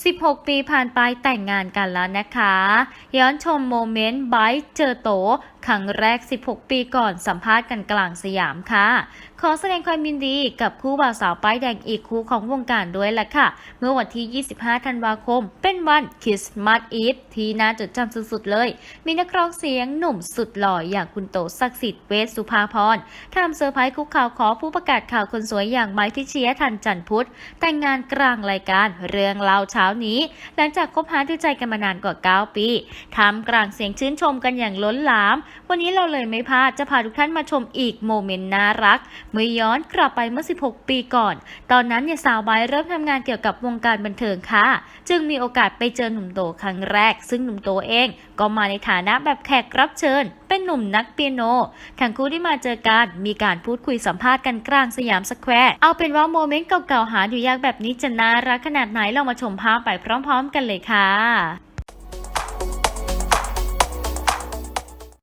16 ปีผ่านไปแต่งงานกันแล้วนะคะ ย้อนชมโมเมนต์ไบเจอโต ครั้งแรก 16 ปีก่อนสัมภาษณ์กันกลางสยามค่ะ ขอแสดงความยินดีกับคู่บ่าวสาวป้ายแดงอีกคู่ของวงการด้วยล่ะค่ะ เมื่อวันที่ 25 ธันวาคม เป็นวันคริสต์มาสอีฟที่น่าจดจำสุดๆเลย มีนักร้องเสียงหนุ่มสุดหล่ออย่างคุณโตศักดิ์สิทธิ์เวชสุภาพรทำเซอร์ไพรส์คุกข่าวขอผู้ประกาศข่าวคนสวยอย่างไม้พิชยทันจันพุทธแต่งงานกลางรายการเรื่องเล่าเช้านี้ หลังจากคบหาดูใจกันมานานกว่า 9 ปีทำกลางเสียงชื่นชมกันอย่างล้นหลามวันนี้เราเลยไม่พลาดจะพาทุกท่านมาชมอีกโมเมนต์น่ารัก เมื่อย้อนกลับไปเมื่อ 16 ปีก่อน ตอนนั้นเนี่ยสาวไบเริ่มทำงานเกี่ยวกับวงการบันเทิงค่ะ จึงมีโอกาสไปเจอหนุ่มโตครั้งแรก ซึ่งหนุ่มโตเอง ก็มาในฐานะแบบแขกรับเชิญ เป็นหนุ่มนักเปียโน ทั้งคู่ที่มาเจอกันมีการพูดคุยสัมภาษณ์กันกลางสยามสแควร์เอาเป็นว่าโมเมนต์เก่าๆหาดูยากแบบนี้จะน่ารักขนาดไหนเรามาชมภาพไปพร้อม ๆ กันเลยค่ะ